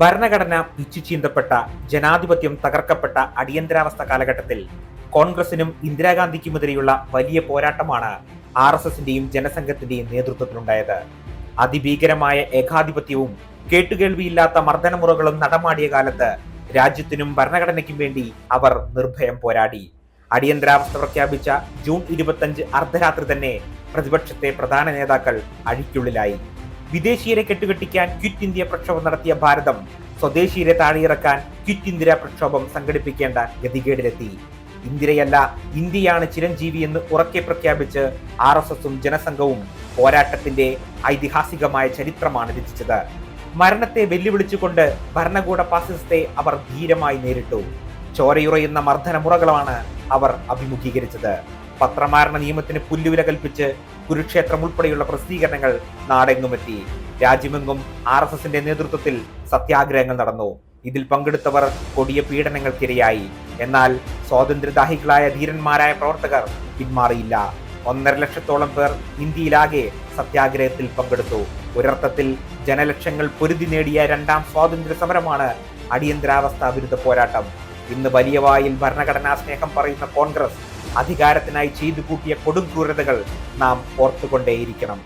ഭരണഘടന പിച്ചു ചീന്തപ്പെട്ട ജനാധിപത്യം തകർക്കപ്പെട്ട അടിയന്തരാവസ്ഥ കാലഘട്ടത്തിൽ കോൺഗ്രസിനും ഇന്ദിരാഗാന്ധിക്കുമെതിരെയുള്ള വലിയ പോരാട്ടമാണ് ആർ എസ് എസിന്റെയും ജനസംഘത്തിന്റെയും നേതൃത്വത്തിലുണ്ടായത്. അതിഭീകരമായ ഏകാധിപത്യവും കേട്ടുകേൾവിയില്ലാത്ത മർദ്ദനമുറകളും നടമാടിയ കാലത്ത് രാജ്യത്തിനും ഭരണഘടനയ്ക്കും വേണ്ടി അവർ നിർഭയം പോരാടി. അടിയന്തരാവസ്ഥ പ്രഖ്യാപിച്ച ജൂൺ ഇരുപത്തഞ്ച് അർദ്ധരാത്രി തന്നെ പ്രതിപക്ഷത്തെ പ്രധാന നേതാക്കൾ അഴിക്കുള്ളിലായി. വിദേശീയരെ കെട്ടുകെട്ടിക്കാൻ ക്വിറ്റ് ഇന്ത്യ പ്രക്ഷോഭം നടത്തിയ ഭാരതം സ്വദേശീയരെ താഴെയിറക്കാൻ ക്വിറ്റ് ഇന്ത്യ പ്രക്ഷോഭം സംഘടിപ്പിക്കേണ്ട ഗതികേടിലെത്തി. ഇന്ദിരയല്ല ഇന്ത്യയാണ് ചിരഞ്ജീവി എന്ന് ഉറക്കെ പ്രഖ്യാപിച്ച് ആർ എസ് എസും ജനസംഘവും പോരാട്ടത്തിന്റെ ഐതിഹാസികമായ ചരിത്രമാണ് രചിച്ചത്. മരണത്തെ വെല്ലുവിളിച്ചുകൊണ്ട് ഭരണകൂട ഫാസിസത്തെ അവർ ധീരമായി നേരിട്ടു. ചോരയുറയുന്ന മർദ്ദനമുറകളാണ് അവർ അഭിമുഖീകരിച്ചത്. പത്രമാരണ നിയമത്തിന് പുല്ലുവില കൽപ്പിച്ച് കുരുക്ഷേത്രം ഉൾപ്പെടെയുള്ള പ്രസിദ്ധീകരണങ്ങൾ നാടെങ്ങുമെത്തി. രാജ്യമെങ്ങും ആർ എസ് എസിന്റെ നേതൃത്വത്തിൽ സത്യാഗ്രഹങ്ങൾ നടന്നു. ഇതിൽ പങ്കെടുത്തവർ കൊടിയ പീഡനങ്ങൾക്കിരയായി. എന്നാൽ സ്വാതന്ത്ര്യദാഹികളായ ധീരന്മാരായ പ്രവർത്തകർ പിന്മാറിയില്ല. ഒന്നര ലക്ഷത്തോളം പേർ ഇന്ത്യയിലാകെ സത്യാഗ്രഹത്തിൽ പങ്കെടുത്തു. ഒരർത്ഥത്തിൽ ജനലക്ഷങ്ങൾ പൊരുതി നേടിയ രണ്ടാം സ്വാതന്ത്ര്യ സമരമാണ് അടിയന്തരാവസ്ഥ വിരുദ്ധ പോരാട്ടം. ഇന്ന് വലിയ വായിൽ ഭരണഘടനാ സ്നേഹം പറയുന്ന കോൺഗ്രസ് അധികാരത്തിനായി ചെയ്തു കൂട്ടിയ കൊടും ക്രൂരതകൾ നാം ഓർത്തുകൊണ്ടേയിരിക്കണം.